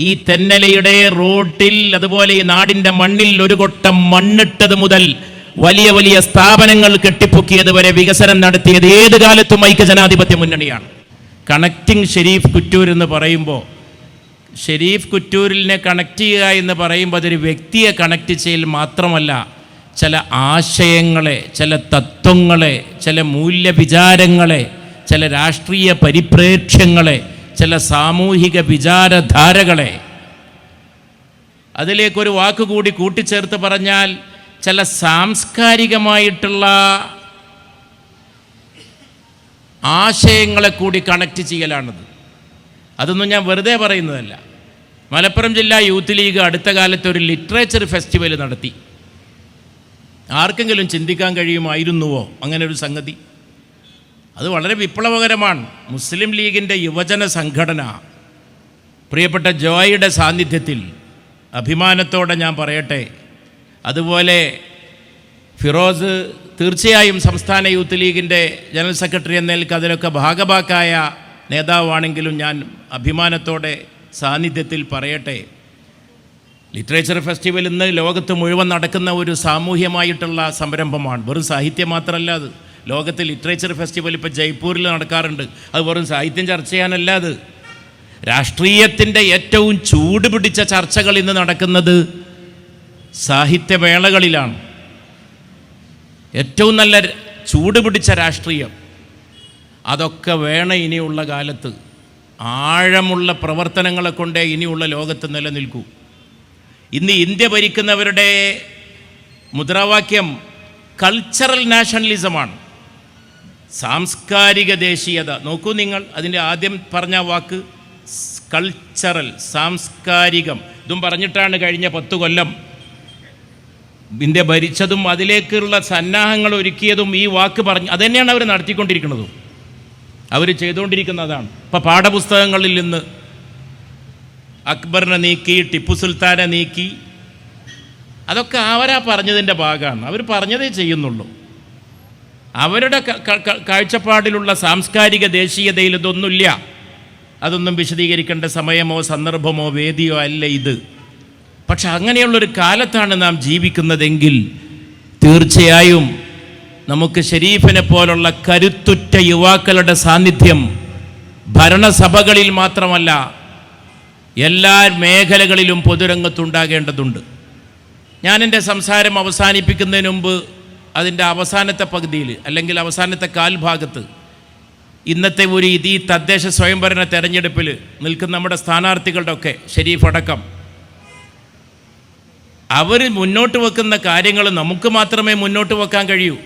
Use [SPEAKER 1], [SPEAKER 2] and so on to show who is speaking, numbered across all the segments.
[SPEAKER 1] ഈ തെന്നലയുടെ റോട്ടിൽ അതുപോലെ ഈ നാടിന്റെ മണ്ണിൽ ഒരു കൊട്ടം മണ്ണിട്ടത് മുതൽ വലിയ വലിയ സ്ഥാപനങ്ങൾ കെട്ടിപ്പൊക്കിയത് വരെ വികസനം നടത്തിയത് ഏത് കാലത്തും ഐക്യ ജനാധിപത്യ മുന്നണിയാണ്. കണക്റ്റിംഗ് ഷെരീഫ് കുറ്റൂർ എന്ന് പറയുമ്പോൾ ഷെരീഫ് കുറ്റൂരിനെ കണക്ട് ചെയ്യുക എന്ന് പറയുമ്പോൾ അതൊരു വ്യക്തിയെ കണക്ട് ചെയ്യൽ മാത്രമല്ല ചില ആശയങ്ങളെ ചില തത്വങ്ങളെ ചില മൂല്യവിചാരങ്ങളെ ചില രാഷ്ട്രീയ പരിപ്രേക്ഷ്യങ്ങളെ ചില സാമൂഹിക വിചാരധാരകളെ അതിലേക്കൊരു വാക്കുകൂടി കൂട്ടിച്ചേർത്ത് പറഞ്ഞാൽ ചില സാംസ്കാരികമായിട്ടുള്ള ആശയങ്ങളെ കൂടി കണക്ട് ചെയ്യലാണത്. അതൊന്നും ഞാൻ വെറുതെ പറയുന്നതല്ല. മലപ്പുറം ജില്ലാ യൂത്ത് ലീഗ് അടുത്ത കാലത്ത് ഒരു ലിറ്ററേച്ചർ ഫെസ്റ്റിവൽ നടത്തി. ആർക്കെങ്കിലും ചിന്തിക്കാൻ കഴിയുമായിരുന്നുവോ അങ്ങനെ ഒരു സംഗതി? അത് വളരെ വിപ്ലവകരമാണ്. മുസ്ലിം ലീഗിന്റെ യുവജന സംഘടന. പ്രിയപ്പെട്ട ജോയിയുടെ സാന്നിധ്യത്തിൽ അഭിമാനത്തോടെ ഞാൻ പറയട്ടെ. അതുപോലെ ഫിറോസ് തീർച്ചയായും സംസ്ഥാന യൂത്ത് ലീഗിന്റെ ജനറൽ സെക്രട്ടറി എന്ന നിലയ്ക്ക് അതിലൊക്കെ ഭാഗഭാക്കായ നേതാവാണെങ്കിലും ഞാൻ അഭിമാനത്തോടെ സാന്നിധ്യത്തിൽ പറയട്ടെ. ലിറ്ററേച്ചർ ഫെസ്റ്റിവൽ ഇന്ന് ലോകത്ത് മുഴുവൻ നടക്കുന്ന ഒരു സാമൂഹ്യമായിട്ടുള്ള സംരംഭമാണ്. വെറും സാഹിത്യം മാത്രമല്ല അത്. ലോകത്ത് ലിറ്ററേച്ചർ ഫെസ്റ്റിവൽ ഇപ്പോൾ ജയ്പൂരിൽ നടക്കാറുണ്ട്. അത് വെറും സാഹിത്യം ചർച്ച ചെയ്യാനല്ല അത്. രാഷ്ട്രീയത്തിന്റെ ഏറ്റവും ചൂട് പിടിച്ച ചർച്ചകൾ ഇന്ന് നടക്കുന്നത് സാഹിത്യവേളകളിലാണ്. ഏറ്റവും നല്ല ചൂട് പിടിച്ച രാഷ്ട്രീയം. അതൊക്കെ വേണം ഇനിയുള്ള കാലത്ത്. ആഴമുള്ള പ്രവർത്തനങ്ങളെ കൊണ്ടേ ഇനിയുള്ള ലോകത്ത് നിലനിൽക്കൂ. ഇന്ന് ഇന്ത്യ ഭരിക്കുന്നവരുടെ മുദ്രാവാക്യം കൾച്ചറൽ നാഷണലിസമാണ് സാംസ്കാരിക ദേശീയത. നോക്കൂ നിങ്ങൾ അതിന്റെ ആദ്യം പറഞ്ഞ വാക്ക് കൾച്ചറൽ സാംസ്കാരികം. ഇതും പറഞ്ഞിട്ടാണ് കഴിഞ്ഞ പത്തു കൊല്ലം. ഇന്ത്യ ഭരിച്ചതും അതിലേക്കുള്ള സന്നാഹങ്ങൾ ഒരുക്കിയതും ഈ വാക്ക് പറഞ്ഞ് അതുതന്നെയാണ് അവർ നടത്തിക്കൊണ്ടിരിക്കുന്നതും. അവർ ചെയ്തുകൊണ്ടിരിക്കുന്നതാണ് ഇപ്പം പാഠപുസ്തകങ്ങളിൽ നിന്ന് അക്ബറിനെ നീക്കി ടിപ്പു സുൽത്താനെ നീക്കി അതൊക്കെ അവരാ പറഞ്ഞതിന്റെ ഭാഗമാണ്. അവർ പറഞ്ഞതേ ചെയ്യുന്നുള്ളൂ. അവരുടെ കാഴ്ചപ്പാടിലുള്ള സാംസ്കാരിക ദേശീയതയിൽ ഇതൊന്നുമില്ല. അതൊന്നും വിശദീകരിക്കേണ്ട സമയമോ സന്ദർഭമോ വേദിയോ അല്ല ഇത്. പക്ഷെ അങ്ങനെയുള്ളൊരു കാലത്താണ് നാം ജീവിക്കുന്നതെങ്കിൽ തീർച്ചയായും നമുക്ക് ഷെരീഫിനെ പോലുള്ള കരുത്തുറ്റ യുവാക്കളുടെ സാന്നിധ്യം ഭരണസഭകളിൽ മാത്രമല്ല എല്ലാ മേഖലകളിലും പൊതുരംഗത്തുണ്ടാകേണ്ടതുണ്ട്. ഞാൻ എന്റെ സംസാരം അവസാനിപ്പിക്കുന്നതിന് മുമ്പ് അതിന്റെ അവസാനത്തെ പകുതിയിൽ അല്ലെങ്കിൽ അവസാനത്തെ കാൽഭാഗത്ത് ഇന്നത്തെ ഒരു ഈ തദ്ദേശ സ്വയംഭരണ തെരഞ്ഞെടുപ്പിൽ നിൽക്കുന്ന നമ്മുടെ സ്ഥാനാർത്ഥികളുടെ ഒക്കെ ഷെരീഫ് അടക്കം. അവർ മുന്നോട്ട് വെക്കുന്ന കാര്യങ്ങൾ നമുക്ക് മാത്രമേ മുന്നോട്ട് വെക്കാൻ കഴിയൂ.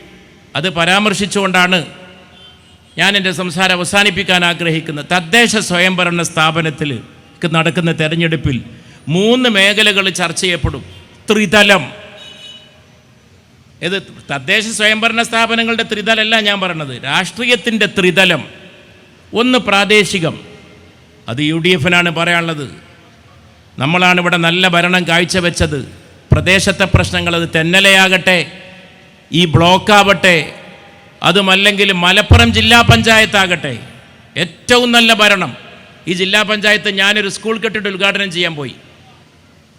[SPEAKER 1] അത് പരാമർശിച്ചുകൊണ്ടാണ് ഞാൻ എന്റെ സംസാരം അവസാനിപ്പിക്കാൻ ആഗ്രഹിക്കുന്നത്. തദ്ദേശ സ്വയംഭരണ സ്ഥാപനത്തിൽ നടക്കുന്ന തെരഞ്ഞെടുപ്പിൽ മൂന്ന് മേഖലകൾ ചർച്ച ചെയ്യപ്പെടും. ത്രിതലം. ഇത് തദ്ദേശ സ്വയംഭരണ സ്ഥാപനങ്ങളുടെ ത്രിതലല്ല ഞാൻ പറഞ്ഞത് രാഷ്ട്രീയത്തിന്റെ ത്രിതലം. ഒന്ന് പ്രാദേശികം. അത് യു ഡി എഫിനാണ് പറയാനുള്ളത്. നമ്മളാണ് ഇവിടെ നല്ല ഭരണം കാഴ്ചവെച്ചത്. പ്രദേശത്തെ പ്രശ്നങ്ങൾ അത് തെന്നലയാകട്ടെ ഈ ബ്ലോക്കാവട്ടെ അതുമല്ലെങ്കിൽ മലപ്പുറം ജില്ലാ പഞ്ചായത്താകട്ടെ. ഏറ്റവും നല്ല ഭരണം. ഈ ജില്ലാ പഞ്ചായത്ത് ഞാനൊരു സ്കൂൾ കെട്ടിട്ട് ഉദ്ഘാടനം ചെയ്യാൻ പോയി.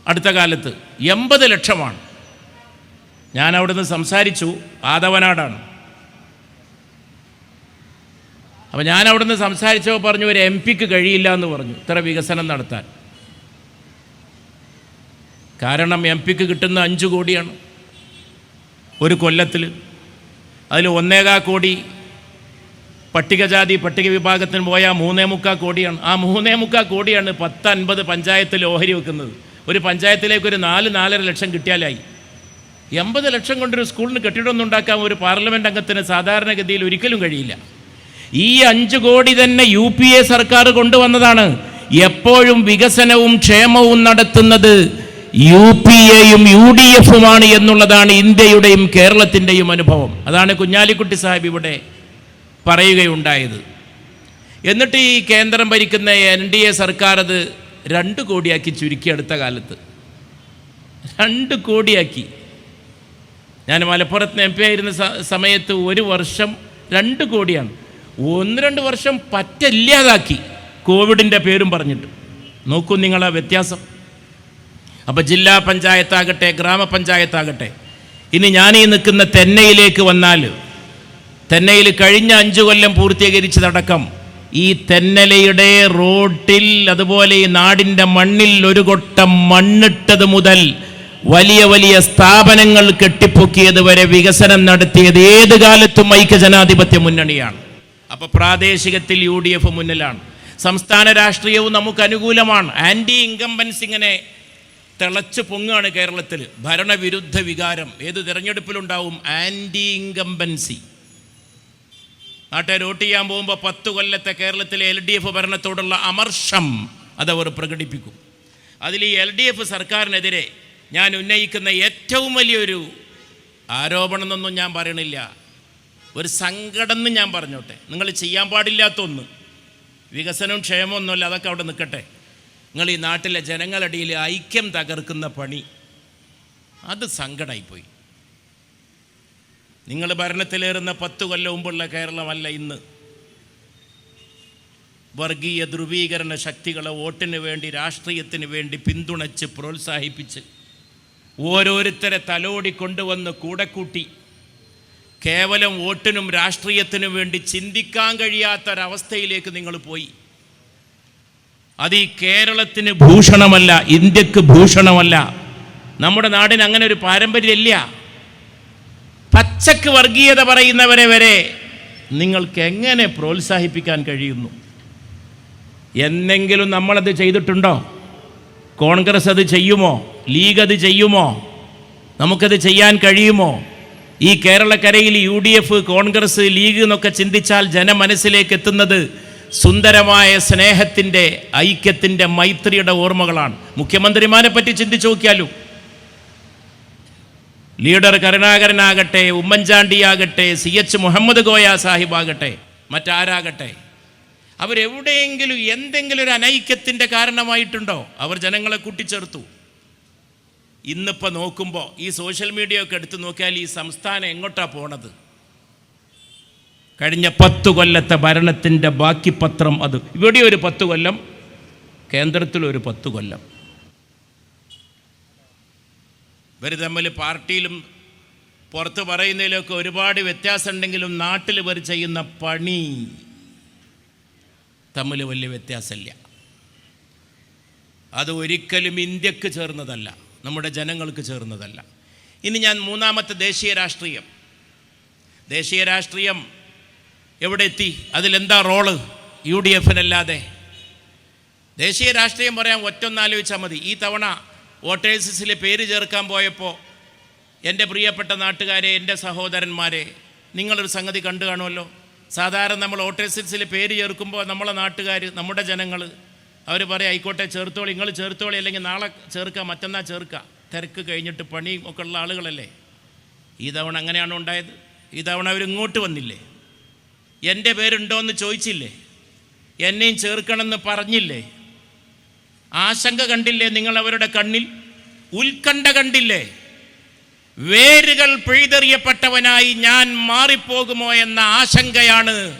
[SPEAKER 1] അടുത്ത കാലത്ത് എൺപത് ലക്ഷമാണ്. ഞാൻ അവിടുന്ന് സംസാരിച്ചു. ആദവനാടാണ്. അപ്പോൾ ഞാൻ അവിടുന്ന് സംസാരിച്ചപ്പോൾ പറഞ്ഞു ഒരു എം പിക്ക് കഴിയില്ല എന്ന് പറഞ്ഞു. ഇത്ര വികസനം നടത്താൻ. കാരണം എം പിക്ക് കിട്ടുന്ന അഞ്ച് കോടിയാണ് ഒരു കൊല്ലത്തിൽ അതിൽ ഒന്നേകാ കോടി പട്ടികജാതി പട്ടിക വിഭാഗത്തിന് പോയാൽ മൂന്നേ മുക്കാൽ കോടിയാണ്. ആ മൂന്നേ മുക്കാൽ കോടിയാണ് പത്ത് അൻപത് പഞ്ചായത്തിൽ ഓഹരി വെക്കുന്നത്. ഒരു പഞ്ചായത്തിലേക്ക് ഒരു നാല് നാലര ലക്ഷം കിട്ടിയാലായി. എൺപത് ലക്ഷം കൊണ്ടൊരു സ്കൂളിന് കെട്ടിടമൊന്നും ഉണ്ടാക്കാൻ ഒരു പാർലമെന്റ് അംഗത്തിന് സാധാരണഗതിയിൽ ഒരിക്കലും കഴിയില്ല. ഈ അഞ്ച് കോടി തന്നെ യു പി എ സർക്കാർ കൊണ്ടുവന്നതാണ്. എപ്പോഴും വികസനവും ക്ഷേമവും നടത്തുന്നത് യു പി എയും യു ഡി എഫുമാണ് എന്നുള്ളതാണ് ഇന്ത്യയുടെയും കേരളത്തിന്റെയും അനുഭവം. അതാണ് കുഞ്ഞാലിക്കുട്ടി സാഹിബ് ഇവിടെ പറയുകയുണ്ടായത്. എന്നിട്ട് ഈ കേന്ദ്രം ഭരിക്കുന്ന എൻ ഡി എ സർക്കാർ അത് രണ്ട് കോടിയാക്കി ചുരുക്കി അടുത്ത കാലത്ത്. രണ്ട് കോടിയാക്കി. ഞാൻ മലപ്പുറത്ത് എം പി ആയിരുന്ന സമയത്ത് ഒരു വർഷം രണ്ട് കോടിയാണ്. ഒന്ന് രണ്ട് വർഷം പറ്റില്ലാതാക്കി. കോവിഡിന്റെ പേരും പറഞ്ഞിട്ട്. നോക്കൂ നിങ്ങളെ വ്യത്യാസം. അപ്പോൾ ജില്ലാ പഞ്ചായത്താകട്ടെ ഗ്രാമപഞ്ചായത്താകട്ടെ ഇനി ഞാൻ ഈ നിൽക്കുന്ന തെന്നയിലേക്ക് വന്നാൽ തെന്നയിൽ കഴിഞ്ഞ അഞ്ചു കൊല്ലം പൂർത്തീകരിച്ചതടക്കം ഈ തെന്നലയുടെ റോട്ടിൽ അതുപോലെ ഈ നാടിന്റെ മണ്ണിൽ ഒരു കൊട്ടം മണ്ണിട്ടത് മുതൽ വലിയ വലിയ സ്ഥാപനങ്ങൾ കെട്ടിപ്പൊക്കിയത് വരെ വികസനം നടത്തിയത് ഏത് കാലത്തും ഐക്യജനാധിപത്യ മുന്നണിയാണ്. അപ്പോൾ പ്രാദേശികത്തിൽ യു ഡി എഫ് മുന്നിലാണ്. സംസ്ഥാന രാഷ്ട്രീയവും നമുക്ക് അനുകൂലമാണ്. ആന്റി ഇൻകംബൻസ് ഇങ്ങനെ തിളച്ചു പൊങ്ങാണ് കേരളത്തിൽ. ഭരണവിരുദ്ധ വികാരം. ഏത് തിരഞ്ഞെടുപ്പിലുണ്ടാവും? Anti incumbency. നാട്ടുകാർ വോട്ട് ചെയ്യാൻ പോകുമ്പോൾ പത്ത് കൊല്ലത്തെ കേരളത്തിലെ എൽ ഡി എഫ് ഭരണത്തോടുള്ള അമർഷം അതവർ പ്രകടിപ്പിക്കും. അതിൽ ഈ എൽ ഡി എഫ് സർക്കാരിനെതിരെ ഞാൻ ഉന്നയിക്കുന്ന ഏറ്റവും വലിയൊരു ആരോപണം എന്നൊന്നും ഞാൻ പറയണില്ല. ഒരു സങ്കടം എന്ന് ഞാൻ പറഞ്ഞോട്ടെ. നിങ്ങൾ ചെയ്യാൻ പാടില്ലാത്ത ഒന്ന് വികസനവും ക്ഷേമവും ഒന്നുമല്ല അതൊക്കെ അവിടെ നിൽക്കട്ടെ. നിങ്ങൾ ഈ നാട്ടിലെ ജനങ്ങളിടയിൽ ഐക്യം തകർക്കുന്ന പണി. അത് സങ്കടമായിപ്പോയി നിങ്ങൾ ഭരണത്തിലേറുന്ന പത്ത് കൊല്ലം മുമ്പുള്ള കേരളമല്ല ഇന്ന്. വർഗീയ ധ്രുവീകരണ ശക്തികളെ വോട്ടിന് വേണ്ടി രാഷ്ട്രീയത്തിന് വേണ്ടി പിന്തുണച്ച് പ്രോത്സാഹിപ്പിച്ച് ഓരോരുത്തരെ തലോടി കൊണ്ടുവന്ന് കൂടെ കൂട്ടി കേവലം വോട്ടിനും രാഷ്ട്രീയത്തിനും വേണ്ടി ചിന്തിക്കാൻ കഴിയാത്തൊരവസ്ഥയിലേക്ക് നിങ്ങൾ പോയി. അത് ഈ കേരളത്തിന് ഭൂഷണമല്ല ഇന്ത്യയ്ക്ക് ഭൂഷണമല്ല. നമ്മുടെ നാടിന് അങ്ങനെ ഒരു പാരമ്പര്യമില്ല. പച്ചക്ക് വർഗീയത പറയുന്നവരെ വരെ നിങ്ങൾക്ക് എങ്ങനെ പ്രോത്സാഹിപ്പിക്കാൻ കഴിയുന്നു? എന്നെങ്കിലും നമ്മളത് ചെയ്തിട്ടുണ്ടോ? കോൺഗ്രസ് അത് ചെയ്യുമോ? ലീഗ് അത് ചെയ്യുമോ? നമുക്കത് ചെയ്യാൻ കഴിയുമോ? ഈ കേരളക്കരയിൽ U D F Congress League എന്നൊക്കെ ചിന്തിച്ചാൽ ജനമനസ്സിലേക്ക് എത്തുന്നത് സുന്ദരമായ സ്നേഹത്തിന്റെ ഐക്യത്തിന്റെ മൈത്രിയുടെ ഓർമ്മകളാണ്. മുഖ്യമന്ത്രിമാരെ പറ്റി ചിന്തിച്ചു നോക്കിയാലും. ലീഡർ കരുണാകരനാകട്ടെ ഉമ്മൻചാണ്ടിയാകട്ടെ സി എച്ച് മുഹമ്മദ് കോയ സാഹിബാകട്ടെ മറ്റാരാകട്ടെ? അവരെവിടെയെങ്കിലും എന്തെങ്കിലും ഒരു അനൈക്യത്തിന്റെ കാരണമായിട്ടുണ്ടോ? അവർ ജനങ്ങളെ കൂട്ടിച്ചേർത്തു. ഇന്നിപ്പോൾ നോക്കുമ്പോൾ ഈ സോഷ്യൽ മീഡിയ ഒക്കെ എടുത്തു നോക്കിയാൽ ഈ സംസ്ഥാനം എങ്ങോട്ടാ പോണത്? കഴിഞ്ഞ പത്ത് കൊല്ലത്തെ ഭരണത്തിന്റെ ബാക്കി പത്രം അത്. ഇവിടെ ഒരു പത്ത് കൊല്ലം കേന്ദ്രത്തിൽ ഒരു പത്ത് കൊല്ലം. ഇവർ തമ്മിൽ പാർട്ടിയിലും പുറത്ത് പറയുന്നതിലൊക്കെ ഒരുപാട് വ്യത്യാസമുണ്ടെങ്കിലും നാട്ടിൽ ഇവർ ചെയ്യുന്ന പണി തമ്മിൽ വലിയ വ്യത്യാസമില്ല. അത് ഒരിക്കലും ഇന്ത്യയ്ക്ക് ചേർന്നതല്ല നമ്മുടെ ജനങ്ങൾക്ക് ചേർന്നതല്ല. ഇനി ഞാൻ മൂന്നാമത്തെ ദേശീയ രാഷ്ട്രീയം. ദേശീയ രാഷ്ട്രീയം എവിടെ എത്തി അതിലെന്താ റോൾ? യു ഡി എഫിനല്ലാതെ ദേശീയ രാഷ്ട്രീയം പറയാൻ ഒറ്റൊന്നാലോചിച്ചാൽ മതി. ഈ തവണ വോട്ടേഴ്സിൽ പേര് ചേർക്കാൻ പോയപ്പോൾ എന്റെ പ്രിയപ്പെട്ട നാട്ടുകാരെ എന്റെ സഹോദരന്മാരെ നിങ്ങളൊരു സംഗതി കണ്ടു കാണുമല്ലോ? സാധാരണ നമ്മൾ വോട്ടേഴ്സിൽ പേര് ചേർക്കുമ്പോൾ നമ്മളെ നാട്ടുകാർ നമ്മുടെ ജനങ്ങൾ അവർ പറയും ആയിക്കോട്ടെ ചേർത്തോളി നിങ്ങൾ ചേർത്തോളി അല്ലെങ്കിൽ നാളെ ചേർക്കുക മറ്റന്നാൾ ചേർക്കുക തിരക്ക് കഴിഞ്ഞിട്ട് പണിയും ഒക്കെ ഉള്ള ആളുകളല്ലേ? ഈ തവണ അങ്ങനെയാണ് ഉണ്ടായത്. ഈ തവണ അവർ ഇങ്ങോട്ട് വന്നില്ലേ? എന്റെ പേരുണ്ടോ എന്ന് ചോദിച്ചില്ലേ? എന്നെയും ചേർക്കണമെന്ന് പറഞ്ഞില്ലേ? ആശങ്ക കണ്ടില്ലേ നിങ്ങൾ അവരുടെ കണ്ണിൽ? ഉത്കണ്ഠ കണ്ടില്ലേ? വേരുകൾ പിഴുതെറിയപ്പെട്ടവനായി ഞാൻ മാറിപ്പോകുമോ എന്ന ആശങ്കയാണ്.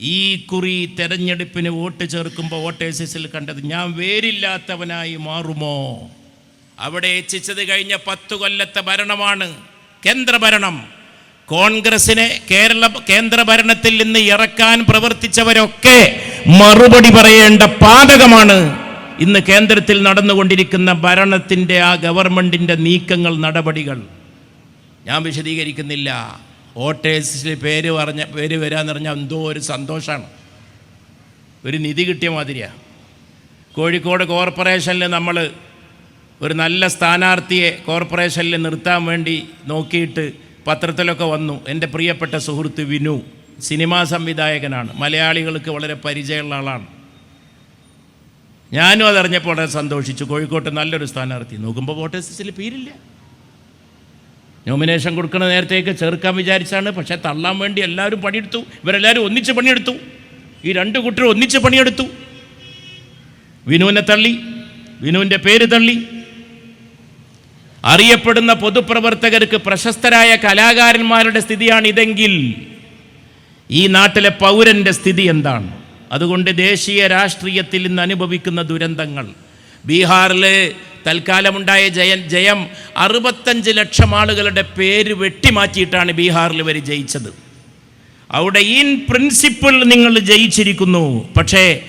[SPEAKER 1] ഈ കുറി തെരഞ്ഞെടുപ്പിന് വോട്ട് ചേർക്കുമ്പോൾ വോട്ടേഴ്സിൽ കണ്ടത് ഞാൻ വേരില്ലാത്തവനായി മാറുമോ? അവിടെ എത്തിച്ചത് കഴിഞ്ഞ പത്തു കൊല്ലത്തെ ഭരണമാണ്. കേന്ദ്രഭരണം കോൺഗ്രസിനെ കേരള കേന്ദ്രഭരണത്തിൽ നിന്ന് ഇറക്കാൻ പ്രവർത്തിച്ചവരൊക്കെ മറുപടി പറയേണ്ട പാതകമാണ്. ഇന്ന് കേന്ദ്രത്തിൽ നടന്നുകൊണ്ടിരിക്കുന്ന ഭരണത്തിന്റെ ആ ഗവൺമെന്റിന്റെ നീക്കങ്ങൾ നടപടികൾ ഞാൻ വിശദീകരിക്കുന്നില്ല. വോട്ടേഴ്സിൽ പേര് പറഞ്ഞ പേര് വരാന്ന് പറഞ്ഞാൽ എന്തോ ഒരു സന്തോഷമാണ്. ഒരു നിധി കിട്ടിയ മാതിരിയാണ് കോഴിക്കോട് കോർപ്പറേഷനിൽ നമ്മൾ ഒരു നല്ല സ്ഥാനാർത്ഥിയെ കോർപ്പറേഷനിൽ നിർത്താൻ വേണ്ടി നോക്കിയിട്ട് പത്രത്തിലൊക്കെ വന്നു. എന്റെ പ്രിയപ്പെട്ട സുഹൃത്ത് വിനു സിനിമാ സംവിധായകനാണ്. മലയാളികൾക്ക് വളരെ പരിചയമുള്ള ആളാണ്. ഞാനും അതറിഞ്ഞപ്പോൾ വളരെ സന്തോഷിച്ചു. കോഴിക്കോട്ട് നല്ലൊരു സ്ഥാനാർത്ഥി നോക്കുമ്പോൾ വോട്ടേഴ്സിൽ പേരില്ല. നോമിനേഷൻ കൊടുക്കുന്ന നേരത്തേക്ക് ചേർക്കാൻ വിചാരിച്ചാണ്. പക്ഷേ തള്ളാൻ വേണ്ടി എല്ലാവരും പണിയെടുത്തു. ഇവരെല്ലാവരും ഒന്നിച്ച് പണിയെടുത്തു. ഈ രണ്ട് കുട്ടികൾ ഒന്നിച്ച് പണിയെടുത്തു. വിനുവിനെ തള്ളി. വിനുവിന്റെ പേര് തള്ളി. അറിയപ്പെടുന്ന പൊതുപ്രവർത്തകർക്ക് പ്രശസ്തരായ കലാകാരന്മാരുടെ സ്ഥിതിയാണ് ഇതെങ്കിൽ ഈ നാട്ടിലെ പൗരന്റെ സ്ഥിതി എന്താണ്? അതുകൊണ്ട് ദേശീയ രാഷ്ട്രീയത്തിൽ ഇന്ന് അനുഭവിക്കുന്ന ദുരന്തങ്ങൾ. ബീഹാറിലെ തൽക്കാലമുണ്ടായ ജയൻ ജയം അറുപത്തഞ്ച് ലക്ഷം ആളുകളുടെ പേര് വെട്ടിമാറ്റിയിട്ടാണ് ബീഹാറിൽ ഇവർ ജയിച്ചത്. അവിടെ ഇൻ പ്രിൻസിപ്പിൾ നിങ്ങൾ ജയിച്ചിരിക്കുന്നു. പക്ഷേ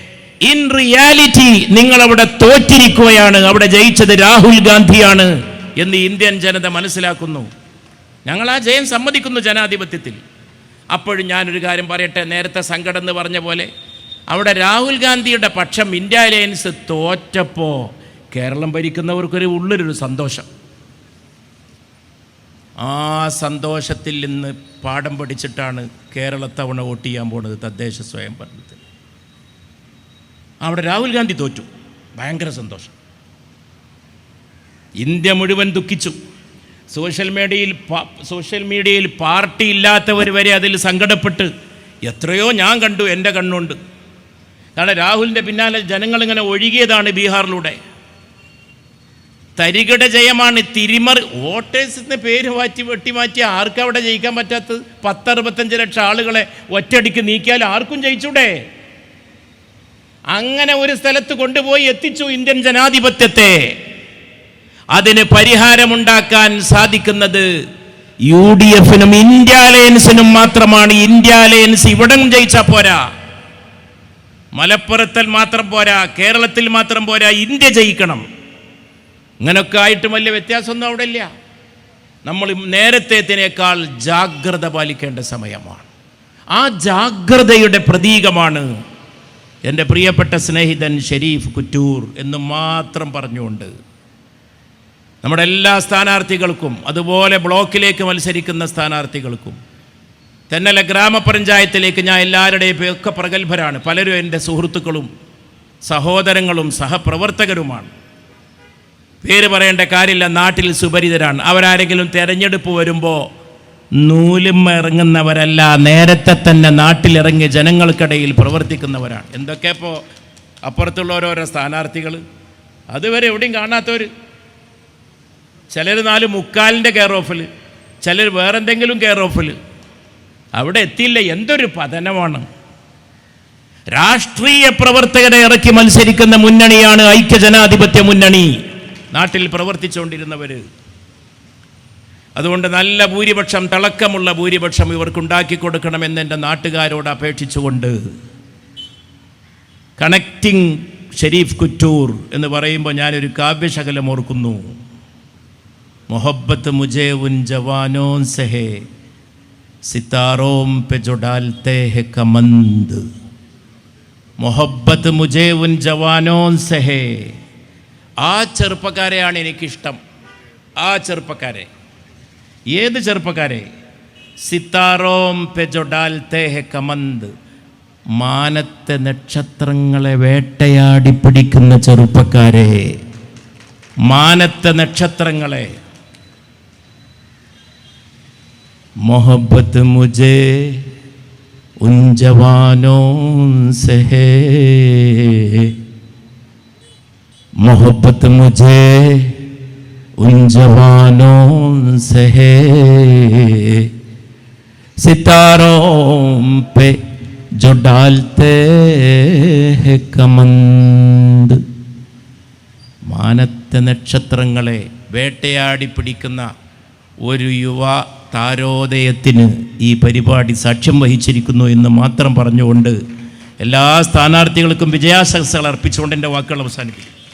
[SPEAKER 1] ഇൻ റിയാലിറ്റി നിങ്ങൾ അവിടെ തോറ്റിരിക്കുകയാണ്. അവിടെ ജയിച്ചത് രാഹുൽ ഗാന്ധിയാണ് എന്ന് ഇന്ത്യൻ ജനത മനസ്സിലാക്കുന്നു. ഞങ്ങൾ ആ ജയം സമ്മതിക്കുന്നു ജനാധിപത്യത്തിൽ. അപ്പോഴും ഞാനൊരു കാര്യം പറയട്ടെ? നേരത്തെ സങ്കടം എന്ന് പറഞ്ഞ പോലെ അവിടെ രാഹുൽ ഗാന്ധിയുടെ പക്ഷം ഇന്ത്യ അലയൻസ് തോറ്റപ്പോൾ കേരളം ഭരിക്കുന്നവർക്കൊരു ഉള്ളിലൊരു സന്തോഷം. ആ സന്തോഷത്തിൽ നിന്ന് പാഠം പഠിച്ചിട്ടാണ് കേരളത്തവണ വോട്ട് ചെയ്യാൻ പോണത് തദ്ദേശ സ്വയം ഭരണത്തിൽ. അവിടെ രാഹുൽ ഗാന്ധി തോറ്റു. ഭയങ്കര സന്തോഷം. ഇന്ത്യ മുഴുവൻ ദുഃഖിച്ചു. സോഷ്യൽ മീഡിയയിൽ സോഷ്യൽ മീഡിയയിൽ പാർട്ടി ഇല്ലാത്തവർ വരെ അതിൽ സങ്കടപ്പെട്ട് എത്രയോ ഞാൻ കണ്ടു എന്റെ കണ്ണുണ്ട് കാരണം രാഹുലിന്റെ പിന്നാലെ ജനങ്ങളിങ്ങനെ ഒഴുകിയതാണ് ബീഹാറിലൂടെ. തരികിട ജയമാണ് തിരിമറി. വോട്ടേഴ്സിന് പേര് മാറ്റി വെട്ടിമാറ്റി ആർക്കും അവിടെ ജയിക്കാൻ പറ്റാത്തത്? പത്തറുപത്തഞ്ച് ലക്ഷം ആളുകളെ ഒറ്റയടിക്ക് നീക്കിയാൽ ആർക്കും ജയിച്ചൂടെ? അങ്ങനെ ഒരു സ്ഥലത്ത് കൊണ്ടുപോയി എത്തിച്ചു ഇന്ത്യൻ ജനാധിപത്യത്തെ. അതിന് പരിഹാരമുണ്ടാക്കാൻ സാധിക്കുന്നത് യു ഡി എഫിനും ഇന്ത്യ അലയൻസിനും മാത്രമാണ്. ഇന്ത്യ അലയൻസ് ഇവിടം ജയിച്ചാൽ പോരാ. മലപ്പുറത്തിൽ മാത്രം പോരാ കേരളത്തിൽ മാത്രം പോരാ ഇന്ത്യ ജയിക്കണം. ഇങ്ങനൊക്കെ ആയിട്ട് വലിയ വ്യത്യാസമൊന്നും അവിടെ ഇല്ല നമ്മൾ നേരത്തേതിനേക്കാൾ ജാഗ്രത പാലിക്കേണ്ട സമയമാണ്. ആ ജാഗ്രതയുടെ പ്രതീകമാണ് എന്റെ പ്രിയപ്പെട്ട സ്നേഹിതൻ ഷെരീഫ് കുറ്റൂർ എന്ന് മാത്രം പറഞ്ഞുകൊണ്ട് നമ്മുടെ എല്ലാ സ്ഥാനാർത്ഥികൾക്കും അതുപോലെ ബ്ലോക്കിലേക്ക് മത്സരിക്കുന്ന സ്ഥാനാർത്ഥികൾക്കും തെന്നല ഗ്രാമപഞ്ചായത്തിലേക്ക് ഞാൻ എല്ലാവരുടെയും ഒക്കെ പ്രഗത്ഭരാണ്. പലരും എന്റെ സുഹൃത്തുക്കളും സഹോദരങ്ങളും സഹപ്രവർത്തകരുമാണ്. പേര് പറയേണ്ട കാര്യമില്ല നാട്ടിൽ സുപരിതരാണ്. അവരാരെങ്കിലും തിരഞ്ഞെടുപ്പ് വരുമ്പോൾ നൂലും ഇറങ്ങുന്നവരല്ല നേരത്തെ തന്നെ നാട്ടിലിറങ്ങി ജനങ്ങൾക്കിടയിൽ പ്രവർത്തിക്കുന്നവരാണ്. എന്തൊക്കെ ഇപ്പോൾ അപ്പുറത്തുള്ള ഓരോരോ സ്ഥാനാർത്ഥികൾ അതുവരെ എവിടെയും കാണാത്തവർ ചിലർ നാല് മുക്കാലിന്റെ കെയർ ഓഫിൽ ചിലർ വേറെന്തെങ്കിലും കെയർ ഓഫിൽ അവിടെ എത്തിയില്ല. എന്തൊരു പതനമാണ്. രാഷ്ട്രീയ പ്രവർത്തകരെ ഇറക്കി മത്സരിക്കുന്ന മുന്നണിയാണ് ഐക്യജനാധിപത്യ മുന്നണി. നാട്ടിൽ പ്രവർത്തിച്ചുകൊണ്ടിരുന്നവർ അതുകൊണ്ട് നല്ല ഭൂരിപക്ഷം തിളക്കമുള്ള ഭൂരിപക്ഷം ഇവർക്കുണ്ടാക്കി കൊടുക്കണമെന്ന് എന്റെ നാട്ടുകാരോട് അപേക്ഷിച്ചുകൊണ്ട് കണക്റ്റിംഗ് ഷെരീഫ് കുറ്റൂർ എന്ന് പറയുമ്പോൾ ഞാനൊരു കാവ്യശകലം ഓർക്കുന്നു. മൊഹബത്ത് മുജേവുൻ ജവാനോൻ സെഹേ. सितारों पे जो डालते हैं कमंद मोहब्बत मुझे उन जवानों से है ആ ചെറുപ്പക്കാരെയാണ് എനിക്കിഷ്ടം ആ ചെറുപ്പക്കാരെ ഏത് ചെറുപ്പക്കാരെ സിത്താറോം പെ ജോ ഡാൽത്തേ ഹെ കമന്ത് മാനത്തെ നക്ഷത്രങ്ങളെ വേട്ടയാടി പിടിക്കുന്ന ചെറുപ്പക്കാരെ മാനത്തെ നക്ഷത്രങ്ങളെ मोहब्बत मुझे उन जवानों से है मोहब्बत मुझे उन जवानों से है सितारों पे जो डालते हैं कमंद മാനത്തെ നക്ഷത്രങ്ങളെ വേട്ടയാടി പിടിക്കുന്ന ഒരു യുവ താരോദയത്തിന് ഈ പരിപാടി സാക്ഷ്യം വഹിച്ചിരിക്കുന്നു എന്ന് മാത്രം പറഞ്ഞുകൊണ്ട് എല്ലാ സ്ഥാനാർത്ഥികൾക്കും വിജയാശംസകൾ അർപ്പിച്ചുകൊണ്ട് എന്റെ വാക്കുകൾ അവസാനിപ്പിക്കും